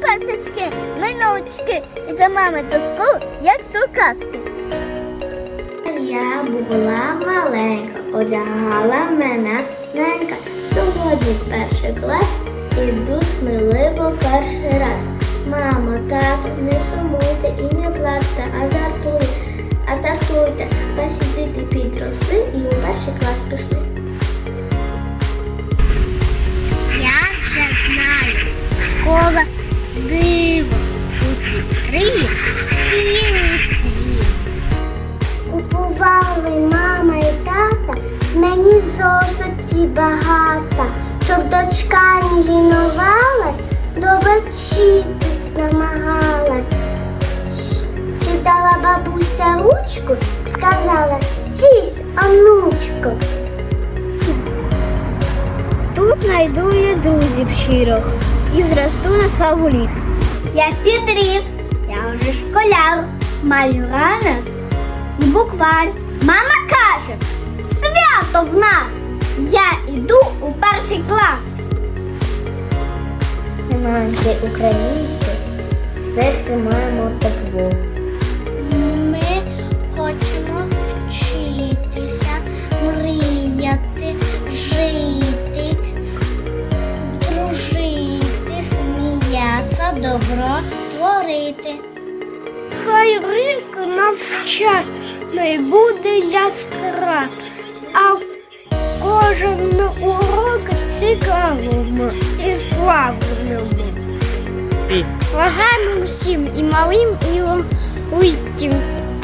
пасочки, ми научки, і до мами до школи, як до казки. Я була маленька, одягала мене ненька. Сьогодні перший клас, іду сміливо перший раз. Мамо, тату, не сумуйте і не плачте, а жартуйте, а жартуйте. Ваші діти підросли і у перший клас пішли. Я вже знаю, школа зошиті багато, щоб дочка не лінувалась, добачитись намагалась. Читала бабуся ручку, сказала, чись, онучку. Тут знайду я друзів щирих і зросту на славу літ. Я підріс, я вже школяр, маю ранок і буквар. Мама каже, свято в нас. Я іду у перший клас. Маленькі українці, в серці маємо тепло. Ми хочемо вчитися, мріяти, жити, дружити, сміятися, добро творити. Хай рік навчальний буде яскра, а кожен урок цікавим і славним. Бажаємо всім і малим, і великим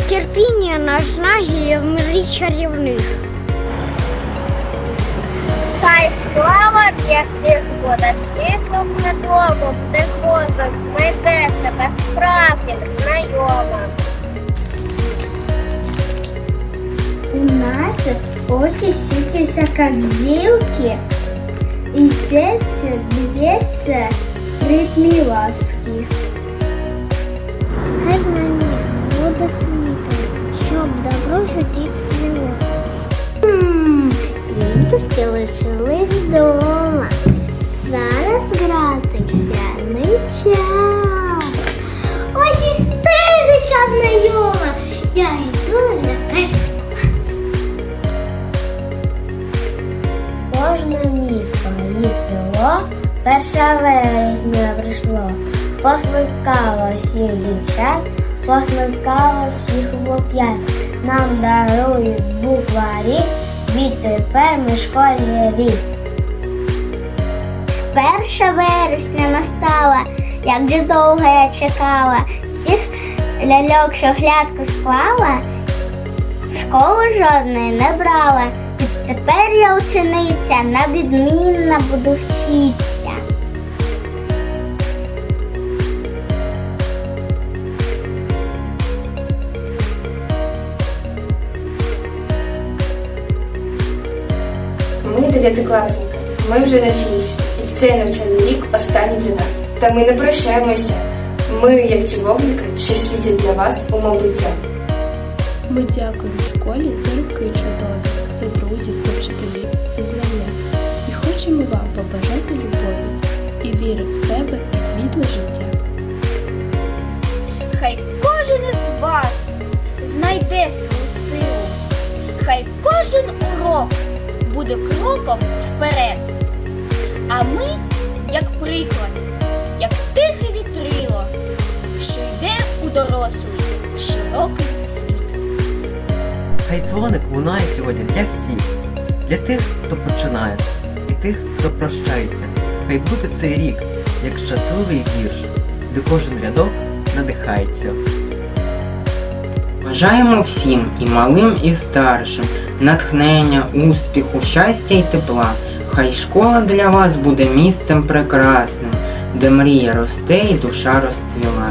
терпіння на знагі мрій чарівних. Хай слава для всіх буде У нас оси светятся как зилки, и сердце бьется в ритме ласки. Хай знання буде світом, щоб добро в житті цвіло. Літості лишились вдома. Зараз гратися не час. Перша вересня прийшло. Посмикало всіх дівчат, посмикало всіх хлоп'ят. Нам дарують букварі, відтепер ми школярі. Перша вересня настала, як же довго я чекала. Всіх ляльок шохлядку склала, в школу жодної не брала. Тепер я учениця, на відмінно буду вчитися. Ми ми вже на фініші. І цей навчальний рік останній для нас. Та ми не прощаємося. Ми, як ті вогники, що світять для вас у майбуття. Ми дякуємо школі за роки чудові, за друзів, за вчителів, за знання. І хочемо вам побажати любові і віри в себе і світле життя. Хай кожен із вас знайде свою силу. Хай кожен урок буде кроком вперед. А ми, як приклад, як тихе вітрило, що йде у дорослий широкий світ. Хай дзвоник лунає сьогодні для всіх, для тих, хто починає, і тих, хто прощається. Хай буде цей рік, як щасливий вірш, де кожен рядок надихається. Бажаємо всім і малим, і старшим натхнення, успіху, щастя і тепла. Хай школа для вас буде місцем прекрасним, де мрія росте і душа розцвіла.